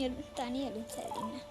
อย่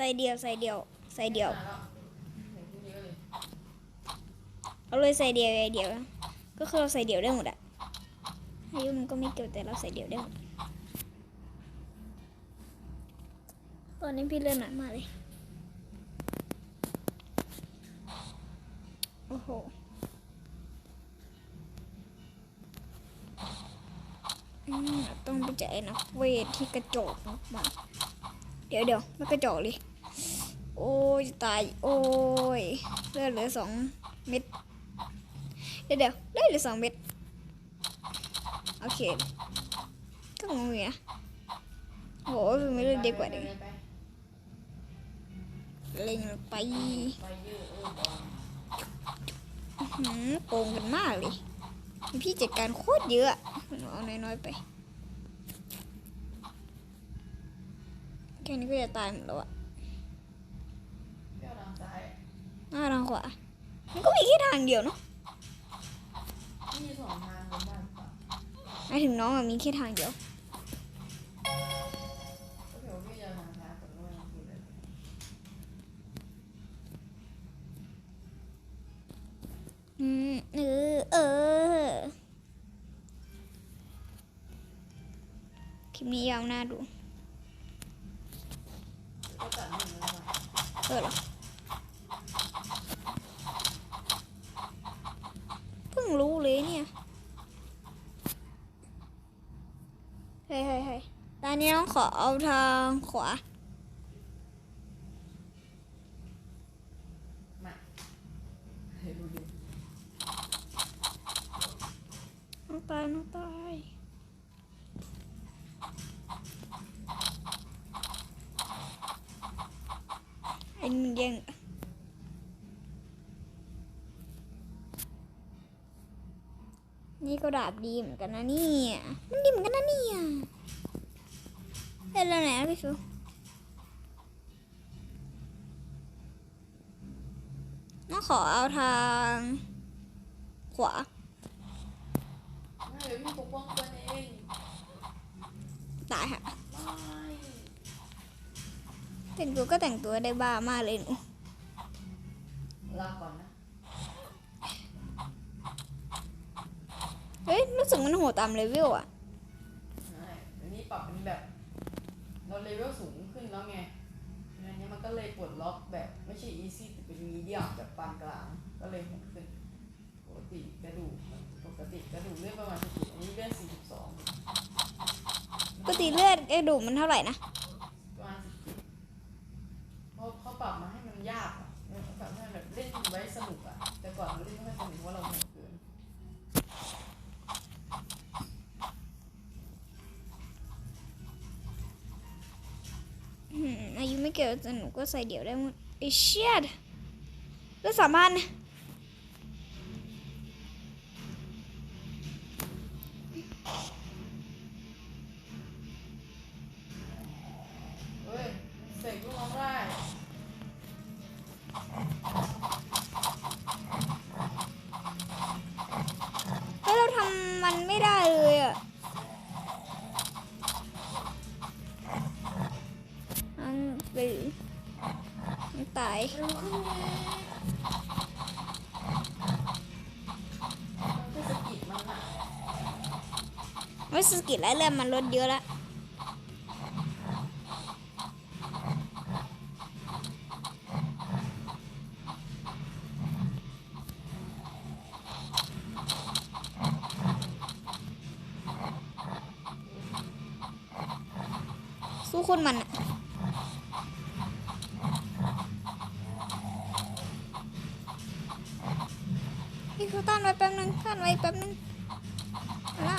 ส่เดียวใส่เดียวใส่เดียวเอาเลยใส่เดียวใส่เดียว ก็คือเราใส่เดียวได้หมดอะอายุมันก็ไม่เกี่ยวแต่เราใส่เดียวได้หมดตอนนี้พี่เลื่อนหนักมากเลย โอ้โหต้องไปจ่ายนักเวทที่กระจกมากๆเดี๋ยวเดี๋ยวไม่กระจกเลย โอ้ยตาย โอ้ยเลือดเหลือสองเม็ด เดี๋ยวเดี๋ยวได้เหลือสองเม็ด โอเค ก็งงอยู่นะโอ้ยไม่เลือกดีกว่าดิไปไปเล็งไปหืมโกงกันมากเลย พี่จัดการโคตรเยอะ เอาน้อยๆไป แค่นี้ก็จะตายหมดแล้วอะ เที่ยวทางซ้าย หน้าทางขวา มันก็มีแค่ทางเดียวเนาะมีสองทางของบ้านป่ะหมายถึงน้องอะมีแค่ทางเดียว ก็เดี๋ยวพี่จะทางซ้ายผมก็ไม่รู้เลยอืมเออเออคลิปนี้ยาวน่าดู ก็ตัดหนึ่งแล้วมาเออเหรอเพิ่ง รู้เลยเนี่ยเฮ้ยเฮ้ยเฮ้ยตอนนี้น้องขอเอาทางขวาน้องตายน้องตายไอ้นี่มันแย่ง นี่ก็ดาบดีเหมือนกันนะเนี่ยมันดีเหมือนกันนะเนี่ยเล่นแล้วไหนอะพี่ฟิวน้องขอเอาทาง ขวาไม่เดี๋ยวพี่ปกป้องตัวเองตายค่ะ ไม่ แต่งตัวก็แต่งตัวได้บ้ามากเลยหนู ลาก่อนนะ เฮ้ย รู้สึกมันโหด ตามเลเวลอะใช่เดี๋ยวนี้ปรับเป็นแบบเราเลเวลสูงขึ้นแล้วไงอันนี้มันก็เลยปลดล็อกแบบไม่ใช่ easy แต่เป็น medium แบบปานกลาง ก็เลยโหดขึ้นปกติกระดูกปกติกระดูกเลือดประมาณสิบอันนี้เลือดสี่สิบสองปกติเลือดกระดูกมันเท่าไหร่นะประมาณสิบเขาเขาปรับมาให้มันยากอะเขาปรับให้มันแบบเล่นไว้สนุกอะแต่ก่อนเราเล่นไม่ค่อยสนุกเพราะเราเหนื่อยเกิน อายุไม่เกี่ยวแต่หนูก็ใส่เดี่ยวได้หมดไอเชียดเลือดสามพันเหรืมันตายไม่สกิลแล้วเริ่มมันลดเยอะแล้วสู้คนมันอะ คือต้อนไว้แป๊บนึงต้อนไว้แป๊บนึงล่า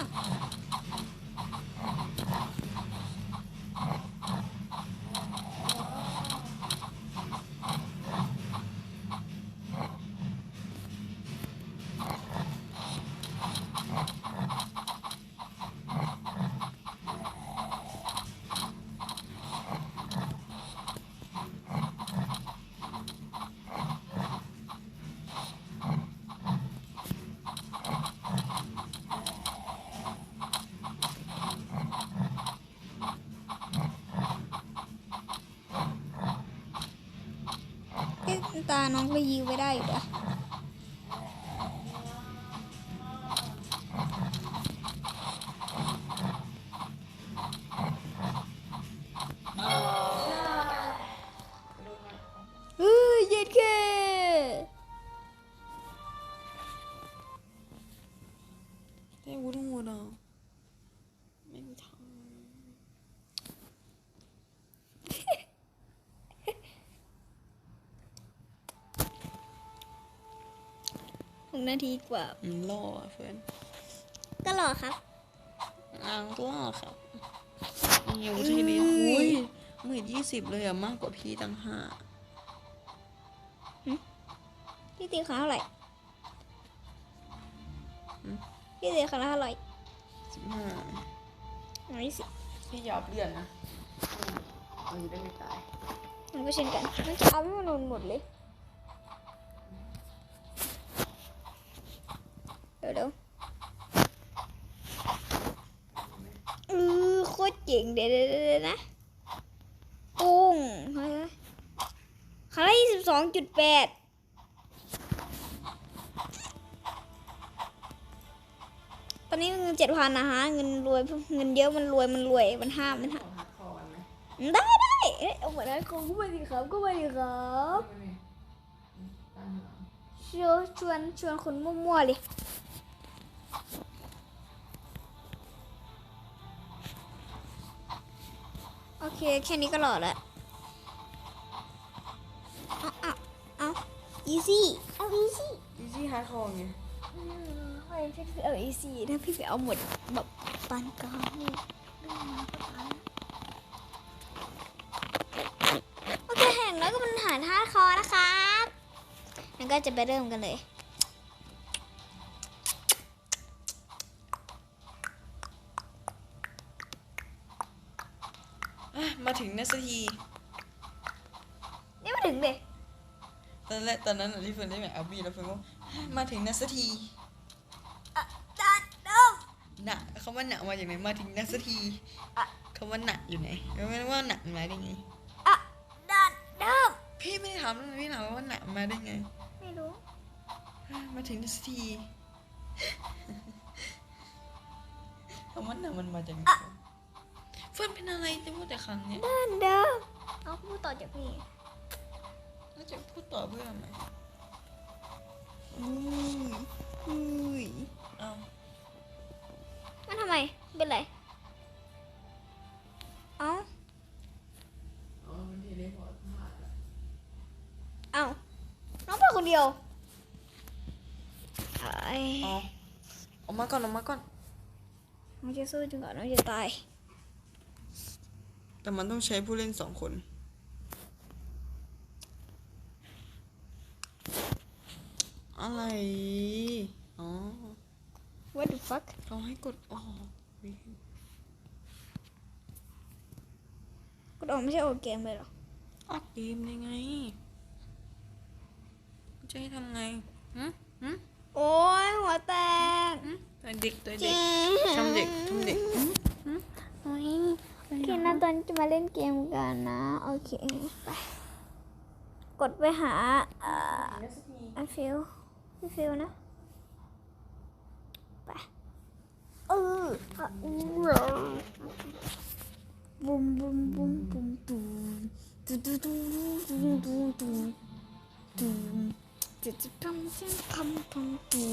นาทีกว่ามันล่อเพื่อนก็รอครับอ่างล่อครับมันยังใช่ไหมอุ้ยหมื่นยี่สิบเลยอะมากกว่าพี่ตั้งห้าพี่ตีขาเท่าไหร่พี่ตีขาเท่าไหร่สิบห้าไม่สิพี่ยอบเลื่อนนะมันจะได้ไม่ตายมันก็เช่นกันมันจะเอาให้มันหมดเลย ở đâu ừ, khó chuyện để để để để นะกุ้งครั้งละยี่สิบสองจุดแปดตอนนี้เงินเจ็ดพันนะฮะเงินรวยเงินเยอะมันรวยมันรวยมันห้ามมันห้ามได้ได้เอาเหอนนั้นคงก็ไปดีครับก็ไปดีครับชวนชวนชวนคนมั่วๆเลย เคแค่นี้ก็หล่อแล้วเอาเอาเอาอีซี่เอาอีซี่อีซี่หาของไงไม่พี่ไปเอาอีซี่ถ้าพี่ไปเอาหมดแบบปานกลางโอเคแห็งแล้วก็มันหาท่าคอนะครับงั้นก็จะไปเริ่มกันเลย มาถึงนะสักทีนี่มาถึงเลยตอนแรกตอนนั้นน่ะที่เฟิร์นเล่นกับอาบีแล้วเฟิร์นก็มาถึงนะสักทีอาจารเดิมหนักเขาว่าหนักมาอย่างไหนมาถึงนะสักทีเขาว่าหนักอยู่ไหนแล้วไม่ว่าหนักมาได้ไงอาจารย์เดิมพี่ไม่ได้ถามพี่ถามว่าหนักมาได้ไง ไม่รู้ มาถึงนะสักทีเขาว่าหนักมันมาจากไหน เฟิร์นเป็นอะไรจะพูดแต่ครั้เนี้ยด้านเดิมเอาพูดต่อจากนี้แล้วจะพูดต่อเพื่ออะไรอุ้ยอุ้ยเอามันทำไม เป็นไร เอ้าเอ้าน้องไปคนเดียวไอออกมาก่อนออกมาก่อนมันจะสู้จนกว่าน้องจะตาย แต่มันต้องใช้ผู้เล่นสองคน อะไร อ๋อ what the fuck เขาให้กดออกกดออกไม่ใช่ออกเกมเลยหรอ ออกเกมได้ไง จะให้ทำไงฮึฮึโอ้ยหัวแตกตัวเด็กตัวเด็กทำเด็กทำเด็กโอ้ย กินนะตอนจะมาเล่นเกมกันนะ โอเคไปกดไปหาอันฟิลพี่ฟิลนะไปเออบุมบุมบุมบุมบุมดูดูดูดูดูดูดูจะจะพังเสียงพังพังดู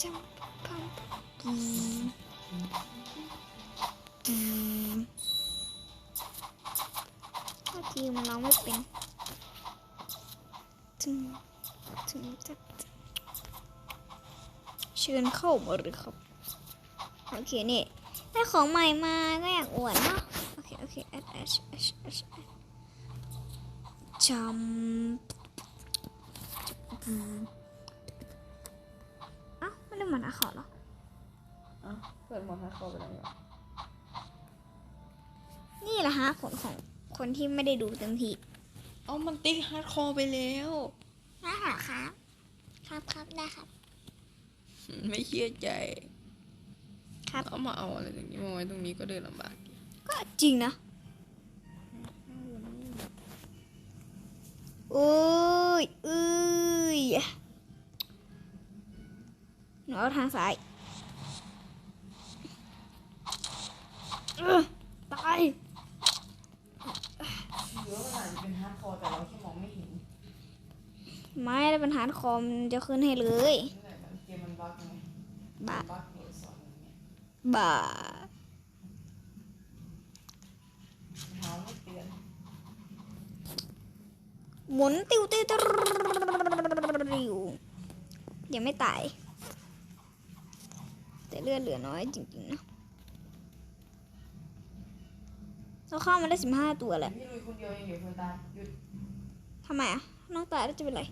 จะพังพังดู ถ้าทีมันร้องไม่เป็นถึงถึงจะเชิญเข้ามาหรือครับ โอเคเนี่ยได้ของใหม่มาก็อยากอวดเนาะโอเค โอเคเอชเอชเอชเอดจำอ้าวไม่ได้หมดนะขอหรออ้าเปิดหมดนะขอไปแล้ว นี่ยนี่แหละฮะผลของคนที่ไม่ได้ดูเต็มที่เอามันติ๊กฮาร์ดคอร์ไปแล้วได้เหรอครับ ครับครับได้ครับ ไม่เชื่อใจครับเอามาเอาอะไรอย่างนี้มาไว้ตรงนี้ก็เดินลำบากอีกก็จริงนะ โอ้ยเอ้ยหนูเอาทางซ้ายเอ้อตาย เยอะขนาดจะเป็นฮาร์ดคอร์แต่เราแค่มองไม่เห็นไม่ได้เป็นฮาร์ดคอมจะขึ้นให้เลยนั่นแหละมันเกมมันบั๊กไงบ้าบั๊กโหลดสอนอย่างเงี้ยบ้าเท้าไม่เตือนหมุนติวติวติวติวยังไม่ตาย แต่เลือดเหลือน้อยจริงๆนะ เราเข้ามาได้สิบห้าตัวแหละพี่ลุยคนเดียวเองเดี๋ยวคนตามหยุดทำไมอะน้องตายแล้วจะเป็นไร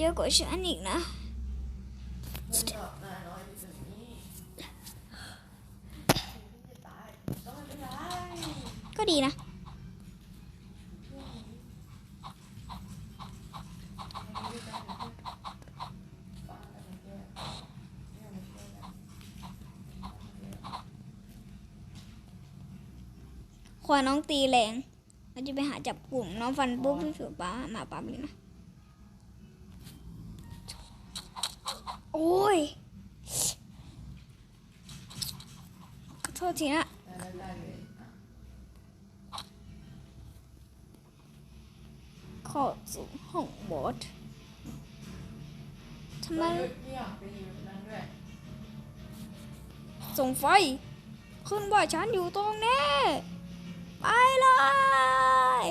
เยอะกว่าฉันอีกนะก็ดีนะ ควาน้องตีแรงเราจะไปหาจับกลุ่มน้องฟันปุ๊บพี่เสือป้ามาปั๊บเลยนะ อ้ยขอโทษทีนะขอสู่ห้องบอสทำไมเนี่ยไปอยู่นั่นด้วยส่งไฟ ขึ้นว่าฉันอยู่ตรงนี้ ไปเลย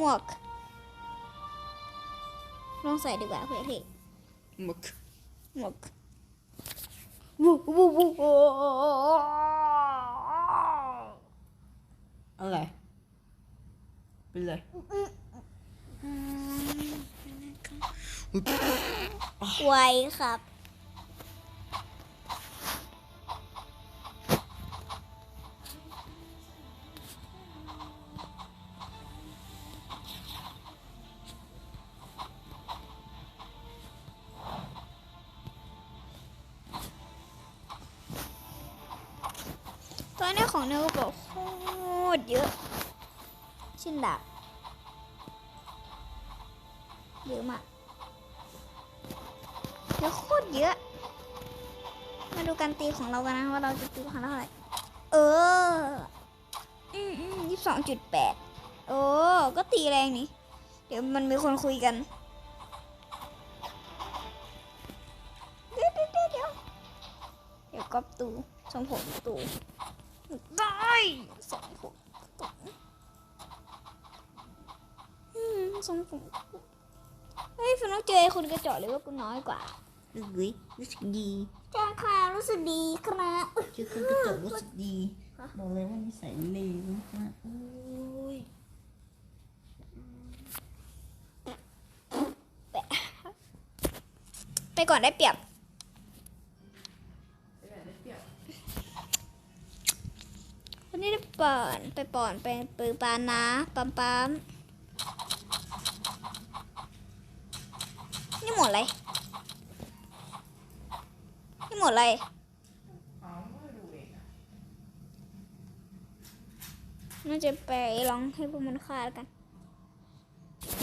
หมวก ลองใส่ดีกว่าเพื่อที่หมึกหมวกวูวูวูโอ้อะไรเป็นไรไวครับ 9.8 โอ้ ก็ตีแรงนี่ เดี๋ยวมันมีคนคุยกัน เดี๋ยวเดี๋ยวเดี๋ยวเดี๋ยวก๊อปตูสองผมตูตายสองผมก่อนสองผมเฮ้ยฝนต้องเจอคนกระจอกเลยว่ากูน้อยกว่ารู้สึกดีจ้าค่ะรู้สึกดีครับเจอคนกระจอกรู้สึกดี บอกเลยว่านิสัยเลวมากโอ้ยไปก่อนได้เปรียบวันนี้ได้ป่อนไปป่อนไปปือปานนะปั๊มปั๊มนี่หมดอะไรหมดเอาไม่ดูเองอะ น่าจะไปลองให้พวกมันฆ่าแล้วกัน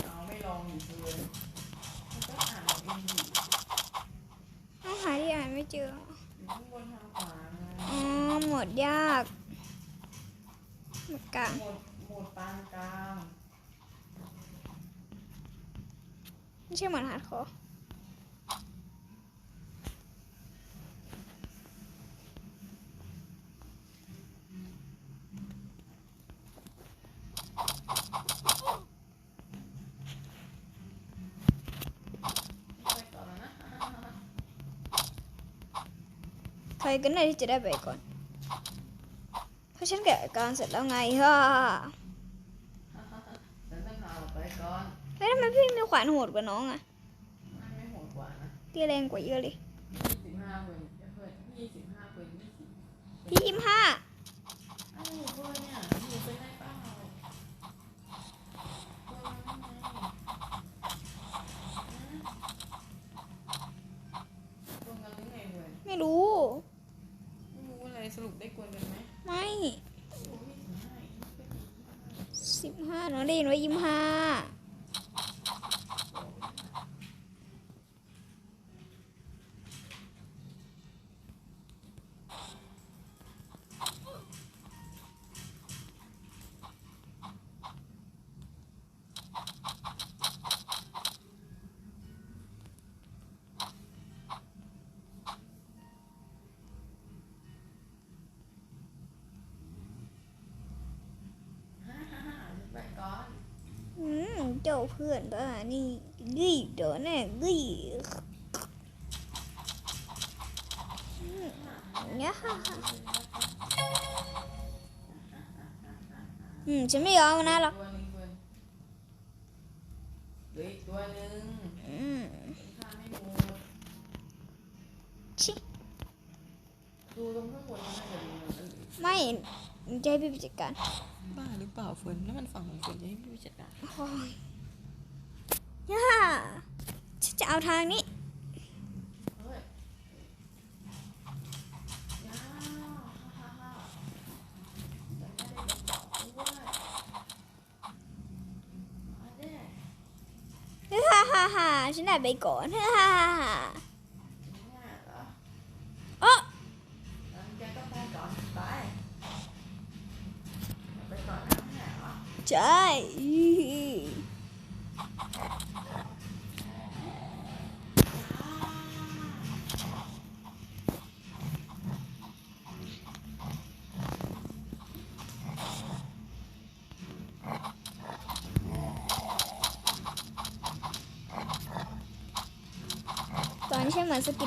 เอาไม่ลองอยู่เลยมันก็อ่านเอาเองอยู่ต้องหาที่อ่านไม่เจอ อยู่ข้างบนทางขวาไงอ๋อ หมดยากหมดกลางหมดหมดปานกลาง ไม่ใช่หมดฮาร์ดคอร์ ไปต่อแล้วนะ ใคร กันแน่ที่จะได้ไปก่อน เพราะฉันแกะการเสร็จแล้วไงฮ่าฉันต้องพาเฮ้ยทำไมพี่มีขวานโหดกว่าน้องอะไม่โหดกว่านะพี่แรงกว่าเยอะเลยยี่สิบห้าเพื่อนเพื่อนยี่สิบห้าเพื่อนยี่สิบพี่ยิ้มห้า อ้าวเพื่อนเนี่ยอยู่เป็นได้เปล่าเพื่อนกวนกันหรือไงเพื่อน ไม่รู้ ไม่รู้อะไรสรุปได้กวนกันไหม ไม่ โอ้ยสิบห้าอีกก็ดี สิบห้า น้องได้ยินว่ายิ้มห้า ฮ่าฮ่าฮ่าไปก่อน อืม เจ้าเพื่อนบ้านี่กี้เดี๋ยวแน่กี้อเนี่ยฮ่าฮ่าอืมฉันไม่ยอมนะหรอกตัวหนึ่งอืมชิดูตรงข้างบนนน่าจะดูมันอื่นไม่จะให้พี่ไปจัดการบ้าหรือเปล่าเฟิร์นนั่นมันฝั่งของเฟิร์นจะให้พี่จัดการ ยย่าฉันจะเอาทางนี้เฮ้ยยาวฮ่าฮ่าฮ่าแต่ไม่ได้บอกด้วยมาเด้ฮ่าฮ่าฮ่าฉันได้ไปก่อน ฮ่าฮ่าฮ่าฮ่าเนี่ยเหรอโอ้งั้นแกก็ไปก่อนไปไปก่อนนะเนี่ยเหรอ ใช่ตอนนี้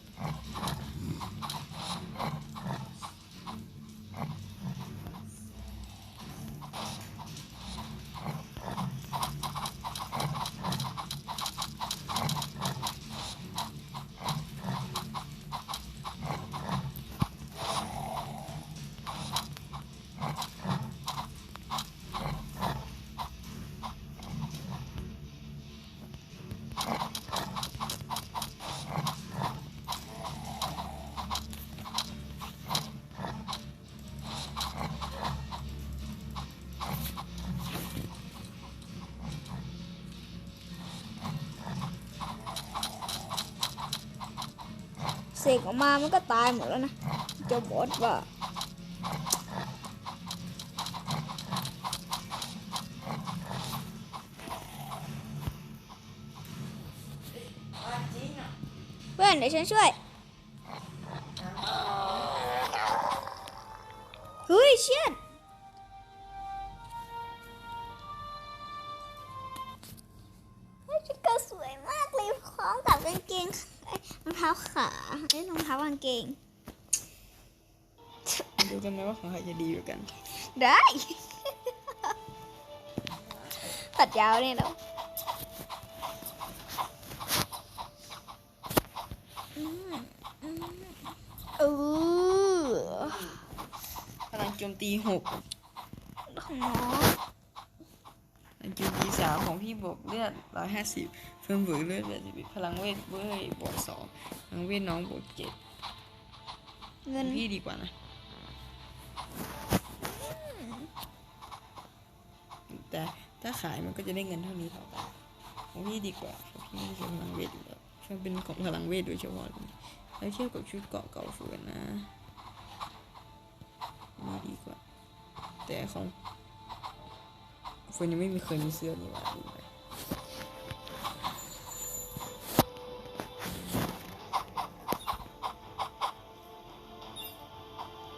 กออกมามันก็ตายหมดแล้วนะเจ้าบอสว่าะเพื่อนเดี๋ยวฉันช่วย ของใครจะดีกว่ากัน ได้ ตัดยาวเนี่ยแล้วอืมอืมเออพลังโจมตีหกของน้องพลังโจมตีสามของพี่บวกเลือดร้อยห้าสิบเพิ่มบวกเลือดแปดสิบพลังเวทเว้ยบวกสองพลังเวทน้องบวกเจ็ดพเงินพี่ดีกว่านะ แต่ถ้าขายมันก็จะได้เงินเท่านี้เท่ากันของพี่ดีกว่าเพราะพี่ไม่ใช่พลังเวทอยู่แล้วมันเป็นของพลังเวทโดยเฉพาะเลยแล้วเทียบกับชุดเกาะเก่าฝืนนะนี่ดีกว่า แต่ของเฟิร์นยังไม่มีเคยมีเสื้อนี่หว่าดูไหม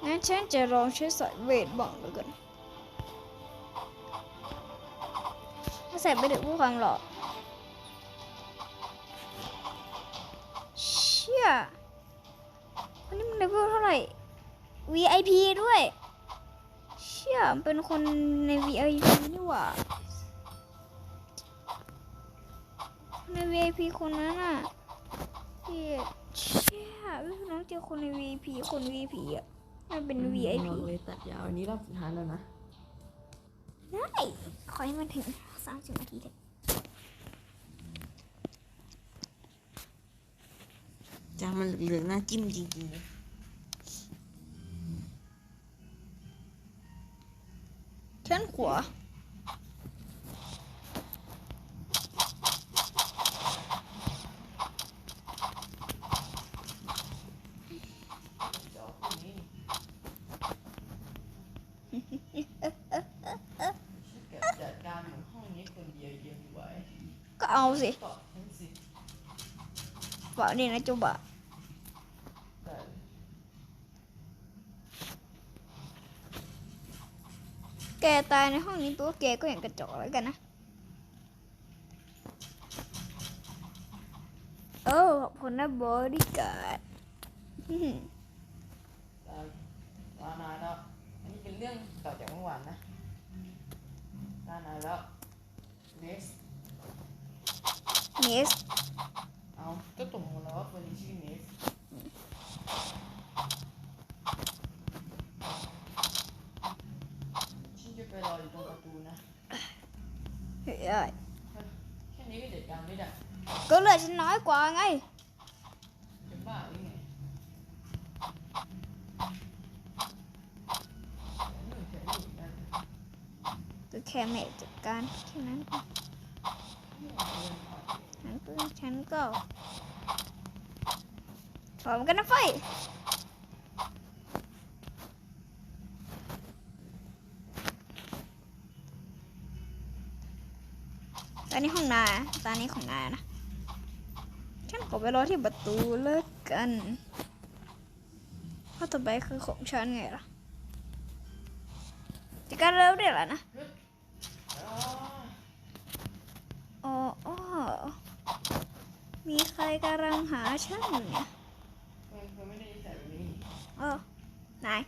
งั้นฉันจะลองใช้สายเวทบ้างแล้วกัน ใส่ไปถึงผู้ฟังหรอกเชี่ยคนนี้มันเลเวลเท่าไหร่ VIP ด้วย เชี่ยมันเป็นคนใน VIP นี่หว่าใน VIP คนนั้นอะเชี่ยเชี่ยพี่น้องเจอคนใน VIP คน VIP อะมันเป็น VIP เราเลยตัดยาวอันนี้รอบสุดท้ายแล้วนะ ได้ ขอให้มันถึง สามสิบนาทีเถอะจานมันเหลืองๆน่าจิ้มจริงๆเลยชั้นขวา จะเอาคนนี้แกจัดการของห้องนี้คนเดียวยังไหว ก็ เอาสิตอบทั้งสิฝากนี่นะจุบะแต่แกตายในห้องนี้ตัวแกก็อย่างกระจอกแล้วกันนะ โอ้ขอบคุณนะบอดี้การ์ดตาตานายแล้วอันนี้เป็นเรื่องต่อจากเมื่อวานนะตานายแล้ว next เนสเอาก็ตกลงแล้วว่าคนนี้ชื่อ next ฉันจะไปรออยู่ตรงประตูนะเฮ้ยแค่นี้ก็จัดการไม่ได้ก็เลือดฉันน้อยกว่าไงจะบ้าหรือไงนู่นแค่นี้นั่นก็แค่แม่จัดการแค่นั้นนั้นก็ ฉันก็พร้อมกันนะไฟตอนนี้ห้องนายตอนนี้ของนายนะ ฉันขอไปรอที่ประตูเลิกกันเพราะต่อไปคือของฉันไงล่ะจะการเร็วได้แล้วนะ อ๋อ อ๋อออ มีใครกำลังหาฉันเนี่ยเอนเพื่อไม่ได้นิสัยแบบนี้เออนาย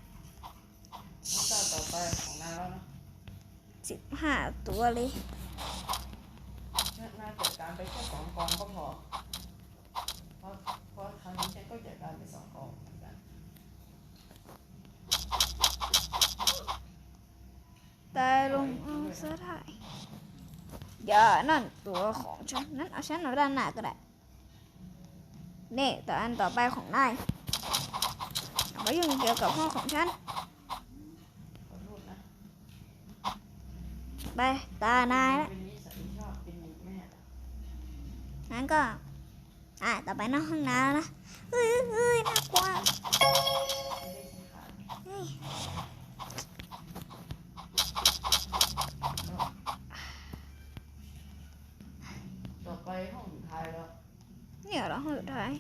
น้ำตาต่อไปของนายแล้วนะสิบห้าตัวเลยน่าจัดการไปแค่สองกองก็พอ เพราะเพราะครั้งนี้ฉันก็จัดการไปสองกองเหมือนกันตายลงเอาซะได้อย่านั่นตัวของฉัน นั่นเอาฉันเอาด้านหน้าก็ได้ นี่ต่ออันต่อไปของนายอย่ามายุ่งเกี่ยวกับห้องของฉัน ไป ตานายละเป็นนิสัยชอบเป็นหญิงแม่งั้นก็ อะ ต่อไปนอกห้องน้ำนะเฮ้ยเฮ้ยน่ากลัวเฮ้ยต่อไปห้องสุดท้ายแล้ว เนี่ยเหรอห้องสุดท้าย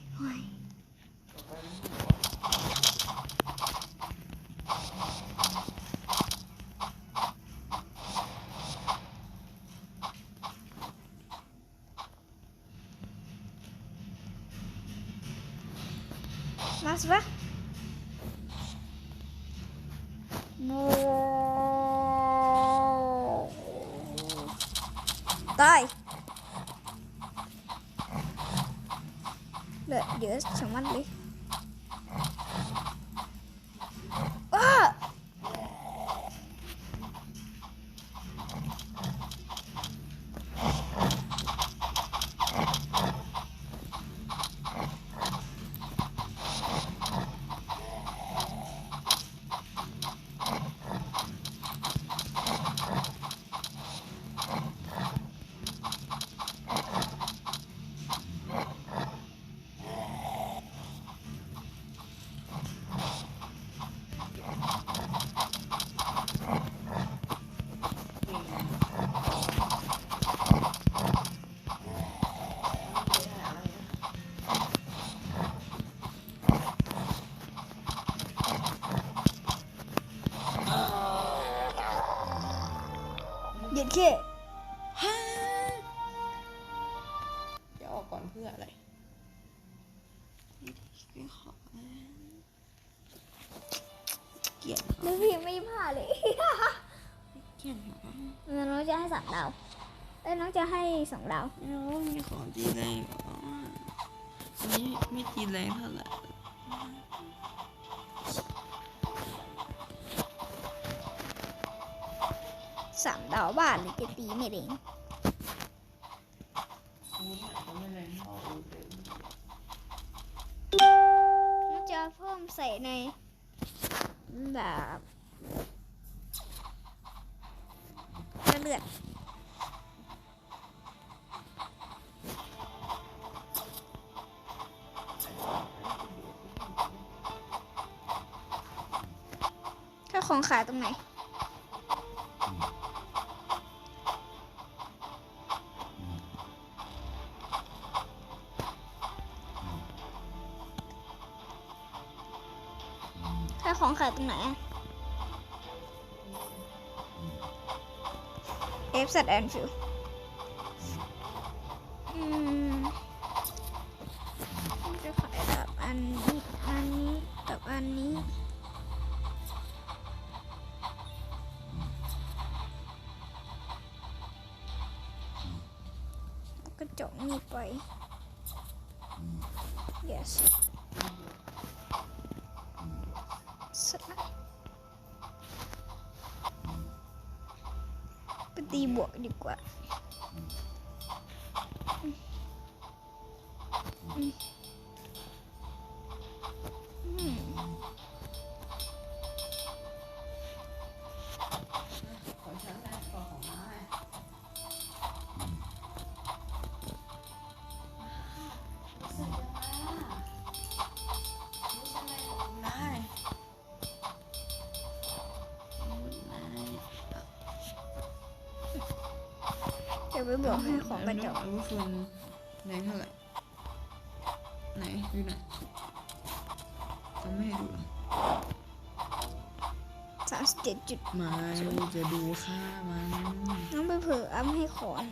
ให้สองดาวไม่รู้มีของตีแรงอันนี้ไม่ตีแรงเท่าไหร่สามดาวบ้านเลยจะตีไม่เด้งอันนี้อาจจะไม่แรงเท่าอูเต็มน้องจะเพิ่มใส่ในแบบเลือด ขายตรงไหน ถ้าของขายตรงไหนอะเอฟสัตแอนฟิล กระจกนี่ไป yes เสร็จแไปบอกให้ของกระจกอาวุธฟืนแรงเท่าไหร่ไหนดูหน่อยจะไม่ให้ดูหรอสามสิบเจ็ดจุดมาจะดูค่ามัน น้องไปเผลออัพให้ขอน